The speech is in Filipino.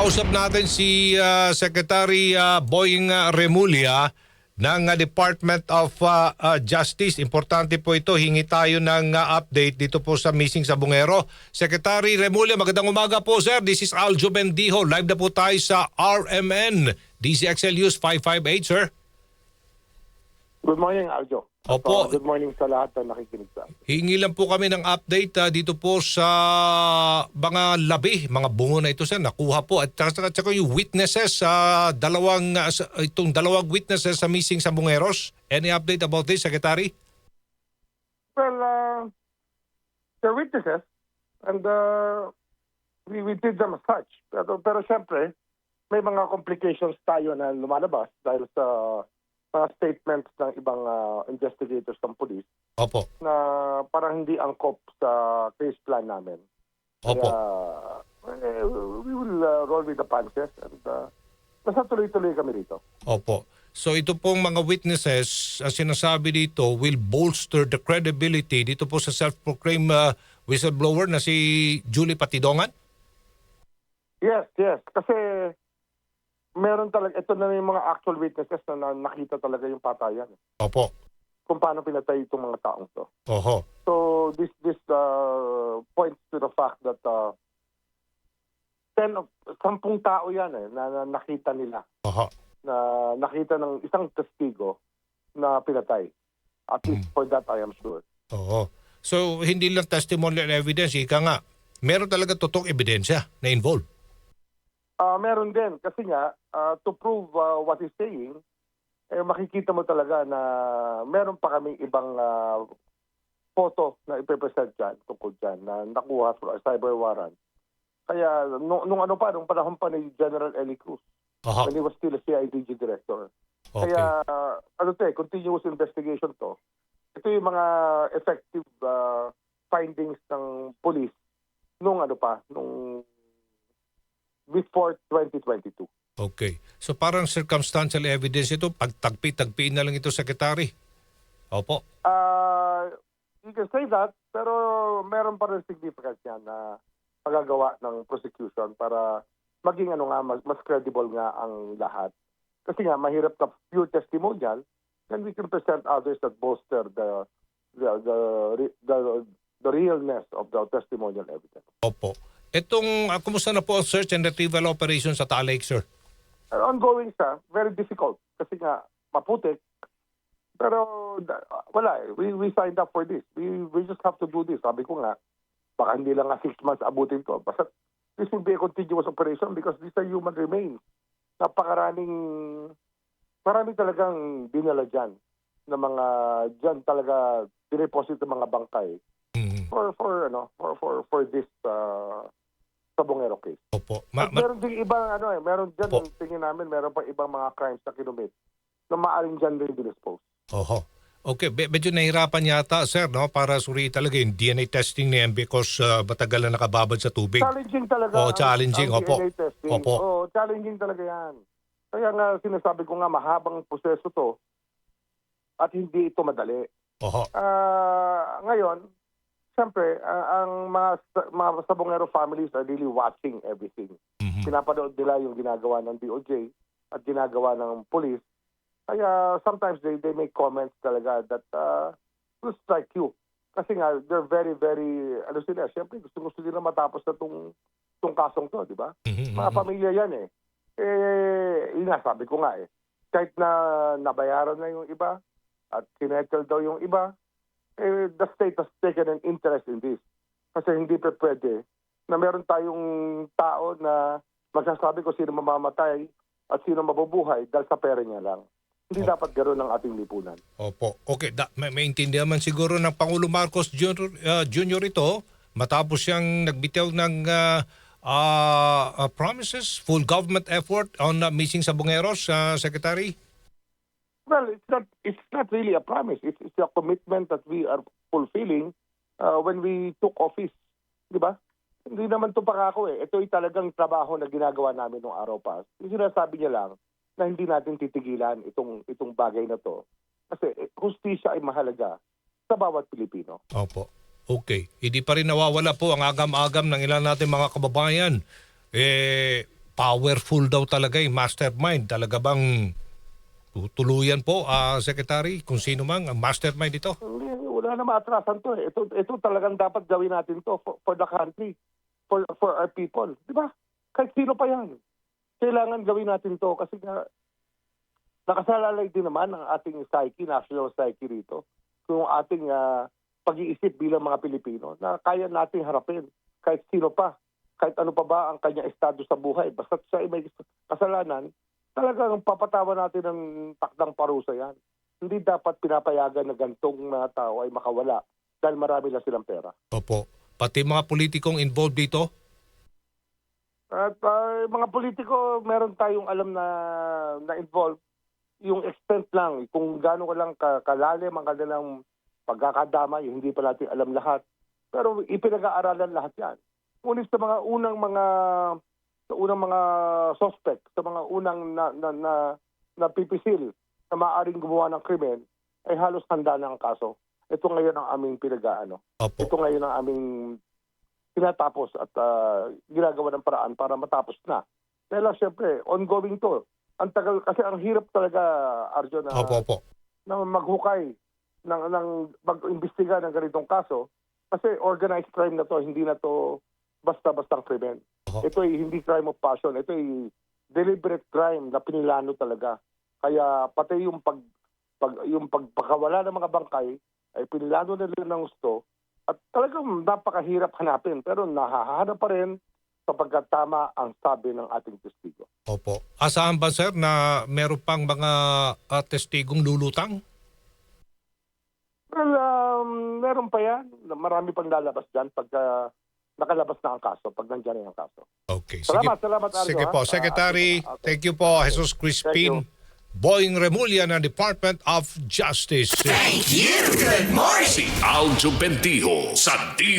Makausap natin si ah, Secretary ah, Boying Remulla ng ah, Department of ah, ah, Justice. Importante po ito. Hingi tayo ng ah, update dito po sa missing sa Bungero. Secretary Remulla, magandang umaga po sir. This is Aljo Bendijo. Live na po tayo sa RMN. DCXL News 558 sir. Good morning, Aljo. Opo. So, good morning sa lahat na nakikinig sa amin. Hingi lang po kami ng update ah, dito po sa mga labi, mga bungo na ito sir, nakuha po at saka, saka yung witnesses sa dalawang ah, sa- itong dalawang witnesses sa missing sa Bungeros. Any update about this, Secretary? Well, uh, they're witnesses and uh, we, we did them as such. Pero, pero syempre, may mga complications tayo na lumalabas dahil sa mga statements ng ibang uh, investigators ng police Opo. na parang hindi angkop sa case plan namin. Opo. Kaya, eh, we will uh, roll with the punches and uh, basta tuloy-tuloy kami rito. Opo. So ito pong mga witnesses, ang sinasabi dito, will bolster the credibility dito po sa self-proclaimed ah, whistleblower na si Julie Patidongan? Yes, yes. Kasi meron talaga, ito na yung mga actual witnesses na, na nakita talaga yung patayan. Opo. Kung paano pinatay itong mga taong to. Oho. So this this uh, points to the fact that uh, ten of, sampung tao yan eh, na, na nakita nila. Oho. Na nakita ng isang testigo na pinatay. At least for that I am sure. Oo. So, hindi lang testimonial evidence, ika nga, meron talaga totoong ebidensya na involved. Ah, meron din kasi nga ah, to prove ah, what he's saying, eh, makikita mo talaga na meron pa kaming ibang ah, photo na ipepresent dyan tungkol dyan na nakuha through a cyber warrant. Kaya nung, nung ano pa, nung panahon pa ni General Eli Cruz, Aha. when he was still a CIDG director. Okay. Kaya ah, ano to eh, continuous investigation to. Ito yung mga effective ah, findings ng police nung ano pa, nung before 2022. Okay. So parang circumstantial evidence ito, pagtagpi-tagpiin na lang ito, Secretary. Opo. Uh, you can say that, pero meron pa rin significance yan na magagawa ng prosecution para maging ano nga, mas, mas credible nga ang lahat. Kasi nga, mahirap na pure testimonial, then we can present others that bolster the the the, the, the realness of the testimonial evidence. Opo. Itong, uh, kumusta na po ang search and retrieval operation sa Lake, sir? Uh, ongoing siya, very difficult kasi nga maputik. Pero da- wala eh. We, we signed up for this. We, we just have to do this. Sabi ko nga, baka hindi lang nga six months abutin to. Basta this will be a continuous operation because these are human remains. Napakaraming, marami talagang dinala dyan na mga, dyan talaga dineposit ng mga bangkay. For, for, ano, for, for, for this uh, Sabongero case. Opo. Ma- At meron din ibang ano eh, meron dyan, Po. ang tingin namin, meron pa ibang mga crimes na kinumit na maaring dyan rin dinispose. Oho. Okay, be- medyo nahirapan yata, sir, no? Para suri talaga yung DNA testing niyan because uh, matagal na nakababad sa tubig. Challenging talaga. Oo, ang- challenging, ang opo. DNA testing. Opo. Oo, challenging talaga yan. Kaya nga sinasabi ko nga mahabang proseso to at hindi ito madali. Oho. Ah, ngayon, siyempre, ah, ang mga, mga Sabongero families are really watching everything. Mhm. pinapanood nila yung ginagawa ng DOJ at ginagawa ng police. Kaya sometimes they, they make comments talaga that uh, will strike you. Kasi nga, they're very, very, ano sila, siyempre gusto gusto nila matapos na tong, tong kasong to, di ba? Mhm, Mga mhm. pamilya yan eh. Eh, yun nga, sabi ko nga eh. Kahit na nabayaran na yung iba at kinettle daw yung iba, eh, the state has taken an interest in this. Kasi hindi pa pwede na meron tayong tao na magsasabi ko sino mamamatay at sino mabubuhay dahil sa pera niya lang. Hindi Oh. dapat gano'n ang ating lipunan. Opo. Okay, da, may, maintindihan man siguro ng Pangulo Marcos Jr. uh, Jr. ito matapos siyang nagbitaw ng uh, uh, uh, promises, full government effort on uh, missing sa Bungeros, uh, Secretary? Well, it's not it's not really a promise. It's, it's a commitment that we are fulfilling uh, when we took office. Di ba? Hindi naman to pangako eh. Ito ay talagang trabaho na ginagawa namin nung araw pa. Yung sinasabi niya lang na hindi natin titigilan itong itong bagay na to. Kasi eh, hustisya ay mahalaga sa bawat Pilipino. Opo. Okay. Hindi pa rin nawawala po ang agam-agam ng ilan natin mga kababayan. Eh, powerful daw talaga yung mastermind. Talaga bang tutuluyan po, ah, Secretary, kung sino mang ang mastermind ito? Hindi, wala na maatrasan to eh. Ito, ito talagang dapat gawin natin to for, for the country, for, for our people. Di ba? Kahit sino pa yan. Kailangan gawin natin to kasi nga nakasalalay din naman ang ating psyche, national psyche rito. Kung ating ah, pag-iisip bilang mga Pilipino na kaya nating harapin kahit sino pa, kahit ano pa ba ang kanyang estado sa buhay. Basta siya ay may kasalanan, talagang papatawa natin ng takdang parusa yan. Hindi dapat pinapayagan na gantong mga tao ay makawala dahil marami na silang pera. Opo. Pati mga politikong involved dito? At ah, mga politiko, meron tayong alam na na involved yung extent lang, kung gaano ka lang ka- kalalim ang kanilang pagkakadamay, hindi pa natin alam lahat. Pero ipinag-aaralan lahat yan. Ngunit sa mga unang mga sa unang mga suspect, sa mga unang na, na, na, napipisil na maaaring gumawa ng krimen, ay halos handa na ang kaso. Ito ngayon ang aming pinag-aano. Opo. Ito ngayon ang aming tinatapos at ah, ginagawa ng paraan para matapos na. Dahil siyempre, ongoing to. Ang tagal, kasi ang hirap talaga, Arjo, na, Opo, opo. na maghukay, ng, ng mag-imbestiga ng ganitong kaso. Kasi organized crime na to, hindi na to basta-bastang krimen. Oho. Ito ay hindi crime of passion. Ito ay deliberate crime na pinilano talaga. Kaya pati yung pag, pag yung pagpakawala ng mga bangkay ay pinilano nila ng gusto at talagang napakahirap hanapin pero nahahanap pa rin sapagkat tama ang sabi ng ating testigo. Opo. Asahan ba sir na meron pang mga ah, testigong lulutang? Well, um, meron pa yan. Marami pang lalabas dyan pagka nakalabas na ang kaso, pag nandiyan na ang kaso. Okay. Sige, Salamat, salamat, Arjo, Sige ha? po. Ah, Secretary, okay. thank you po. Jesus Crispin. Boying Remulla ng Department of Justice. Si Aljo Bendijo sa D